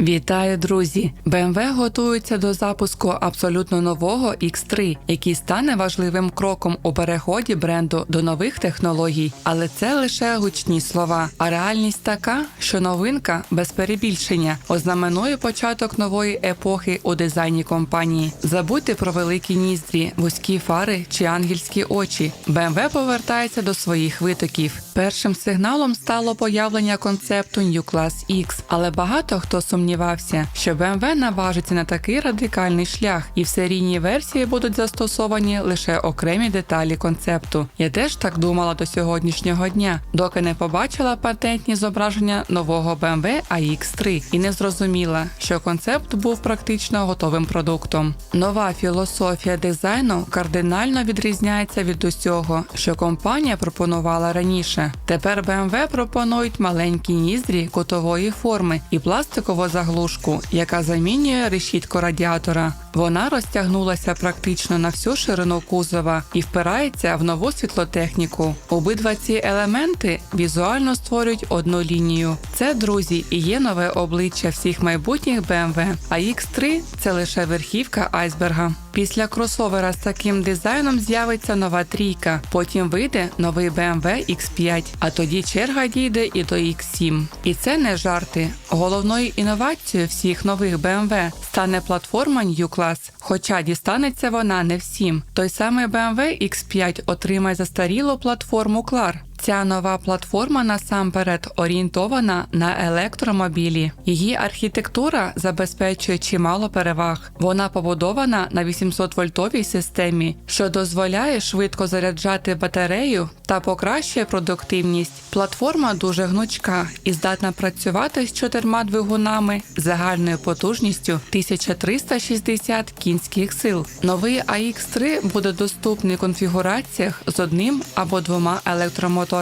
Вітаю, друзі! BMW готується до запуску абсолютно нового X3, який стане важливим кроком у переході бренду до нових технологій. Але це лише гучні слова. А реальність така, що новинка без перебільшення ознаменує початок нової епохи у дизайні компанії. Забудьте про великі ніздрі, вузькі фари чи ангельські очі. BMW повертається до своїх витоків. Першим сигналом стало появлення концепту New Class X, але багато хто сумнівався, що BMW наважиться на такий радикальний шлях, і в серійній версії будуть застосовані лише окремі деталі концепту. Я теж так думала до сьогоднішнього дня, доки не побачила патентні зображення нового BMW iX3 і не зрозуміла, що концепт був практично готовим продуктом. Нова філософія дизайну кардинально відрізняється від усього, що компанія пропонувала раніше. Тепер BMW пропонують маленькі ніздрі кутової форми і пластикову заглушку, яка замінює решітку радіатора. Вона розтягнулася практично на всю ширину кузова і впирається в нову світлотехніку. Обидва ці елементи візуально створюють одну лінію. Це друзі і є нове обличчя всіх майбутніх BMW, а X3 – це лише верхівка айсберга. Після кросовера з таким дизайном з'явиться нова трійка, потім вийде новий BMW X5, а тоді черга дійде і до X7. І це не жарти. Головною інновацією всіх нових BMW стане платформа New Class, хоча дістанеться вона не всім. Той самий BMW X5 отримає застарілу платформу CLAR. Ця нова платформа насамперед орієнтована на електромобілі. Її архітектура забезпечує чимало переваг. Вона побудована на 800-вольтовій системі, що дозволяє швидко заряджати батарею та покращує продуктивність. Платформа дуже гнучка і здатна працювати з чотирма двигунами загальною потужністю 1360 кінських сил. Новий AX3 буде доступний в конфігураціях з одним або двома електромоторами.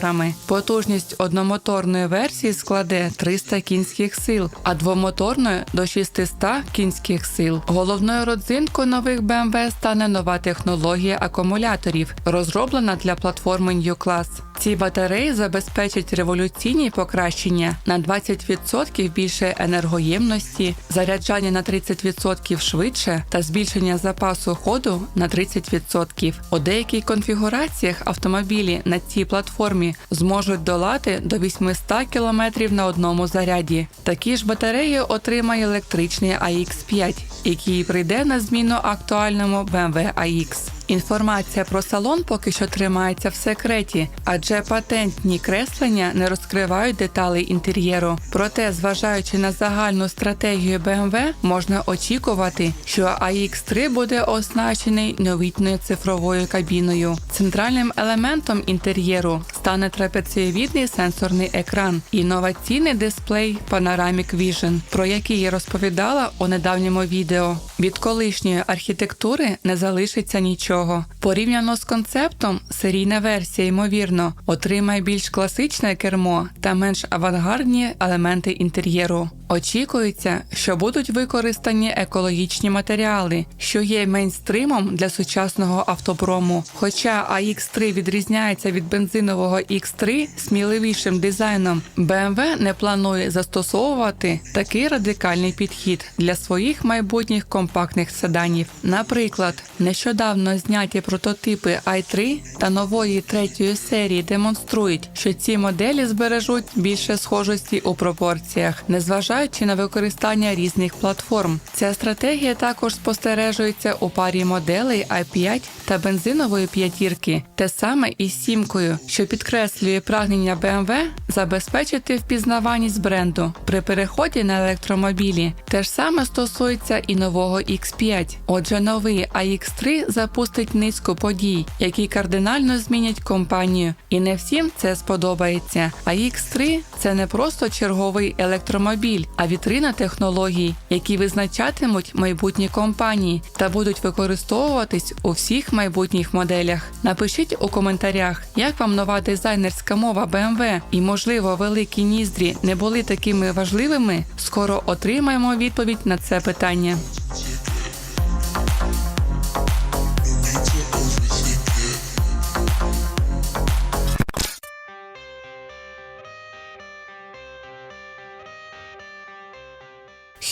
Потужність одномоторної версії складе 300 кінських сил, а двомоторної до 600 кінських сил. Головною родзинкою нових BMW стане нова технологія акумуляторів, розроблена для платформи New Class. Ці батареї забезпечать революційні покращення на 20% більше енергоємності, заряджання на 30% швидше та збільшення запасу ходу на 30%. У деяких конфігураціях автомобілі на цій платформі зможуть долати до 800 км на одному заряді. Такі ж батареї отримає електричний AX5, який прийде на зміну актуальному BMW iX. Інформація про салон поки що тримається в секреті, адже патентні креслення не розкривають деталей інтер'єру. Проте, зважаючи на загальну стратегію BMW, можна очікувати, що AX3 буде оснащений новітною цифровою кабіною. Центральним елементом інтер'єру стане трапецієвідний сенсорний екран, інноваційний дисплей Panoramic Vision, про який я розповідала у недавньому відео. Від колишньої архітектури не залишиться нічого. Порівняно з концептом, серійна версія, ймовірно, отримає більш класичне кермо та менш авангардні елементи інтер'єру. Очікується, що будуть використані екологічні матеріали, що є мейнстримом для сучасного автопрому. Хоча AX3 відрізняється від бензинового X3 сміливішим дизайном, BMW не планує застосовувати такий радикальний підхід для своїх майбутніх компактних седанів. Наприклад, нещодавно зняті прототипи i3 та нової третьої серії демонструють, що ці моделі збережуть більше схожості у пропорціях, незважаючи на використання різних платформ. Ця стратегія також спостережується у парі моделей i5 та бензинової п'ятірки, те саме із сімкою, що підкреслює прагнення BMW забезпечити впізнаваність бренду при переході на електромобілі. Те ж саме стосується і нового X5. Отже, новий AX3 запустить низку подій, які кардинально змінять компанію. І не всім це сподобається. AX3 – це не просто черговий електромобіль, а вітрина технологій, які визначатимуть майбутні компанії та будуть використовуватись у всіх майбутніх моделях. Напишіть у коментарях, як вам нова дизайнерська мова BMW і, можливо, великі ніздрі не були такими важливими. Скоро отримаємо відповідь на це питання.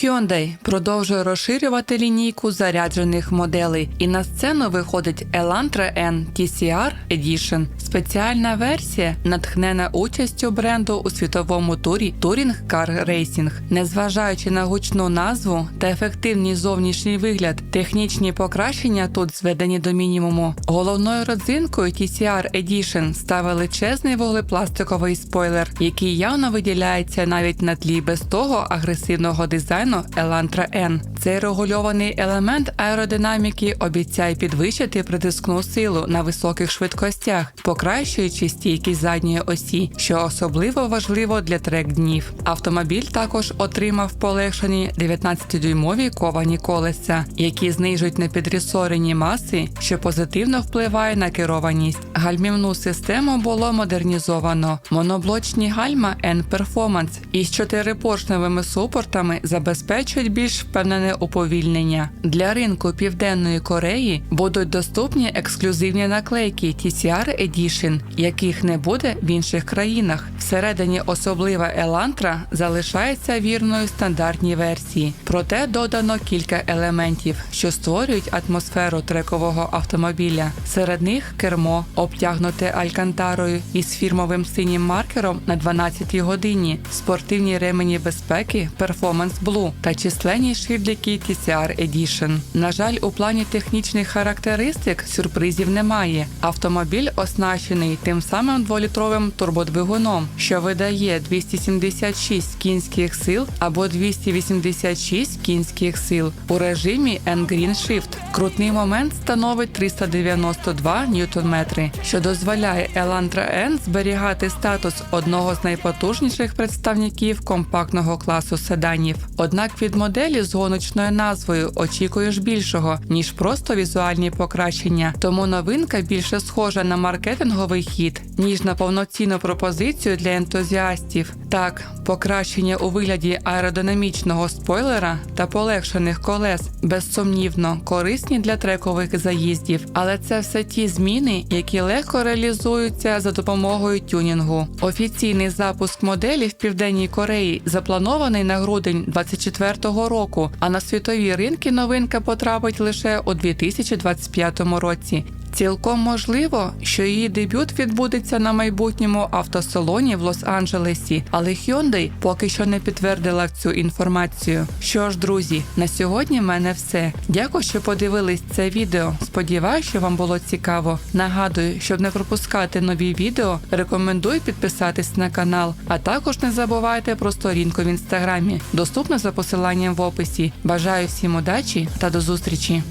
Hyundai продовжує розширювати лінійку заряджених моделей, і на сцену виходить Elantra N TCR Edition. Спеціальна версія натхнена участю бренду у світовому турі Touring Car Racing. Незважаючи на гучну назву та ефективний зовнішній вигляд, технічні покращення тут зведені до мінімуму. Головною родзинкою TCR Edition став величезний вуглепластиковий спойлер, який явно виділяється навіть на тлі без того агресивного дизайну Elantra N. Цей регульований елемент аеродинаміки обіцяє підвищити притискну силу на високих швидкостях, покращуючи стійкість задньої осі, що особливо важливо для трек днів. Автомобіль також отримав полегшені 19-дюймові ковані колеса, які знижують непідрісорені маси, що позитивно впливає на керованість. Гальмівну систему було модернізовано. Моноблочні гальма N-Performance із чотирипоршневими супортами забезпечують більш впевнене уповільнення. Для ринку Південної Кореї будуть доступні ексклюзивні наклейки TCR Edition, яких не буде в інших країнах. Всередині особлива Elantra залишається вірною стандартній версії, проте додано кілька елементів, що створюють атмосферу трекового автомобіля. Серед них кермо, обтягнуте алькантарою із фірмовим синім маркером на 12-й годині, спортивні ремені безпеки Performance Blue та численні шильдики TCR Edition. На жаль, у плані технічних характеристик сюрпризів немає. Автомобіль оснащений тим самим дволітровим турбодвигуном, що видає 276 кінських сил або 286 кінських сил у режимі N-Green Shift. Крутний момент становить 392 ньютон-метри, що дозволяє Elantra N зберігати статус одного з найпотужніших представників компактного класу седанів. Однак від моделі з гоночною назвою очікуєш більшого ніж просто візуальні покращення. Тому новинка більше схожа на маркетинговий хід ніж на повноцінну пропозицію для ентузіастів. Так, покращення у вигляді аеродинамічного спойлера та полегшених колес безсумнівно корисні для трекових заїздів, але це все ті зміни, які легко реалізуються за допомогою тюнінгу. Офіційний запуск моделі в Південній Кореї запланований на грудень 2024 року, а на світові ринки новинка потрапить лише у 2025 році. Цілком можливо, що її дебют відбудеться на майбутньому автосалоні в Лос-Анджелесі, але Hyundai поки що не підтвердила цю інформацію. Що ж, друзі, на сьогодні в мене все. Дякую, що подивились це відео. Сподіваюся, що вам було цікаво. Нагадую, щоб не пропускати нові відео, рекомендую підписатись на канал, а також не забувайте про сторінку в інстаграмі, доступну за посиланням в описі. Бажаю всім удачі та до зустрічі!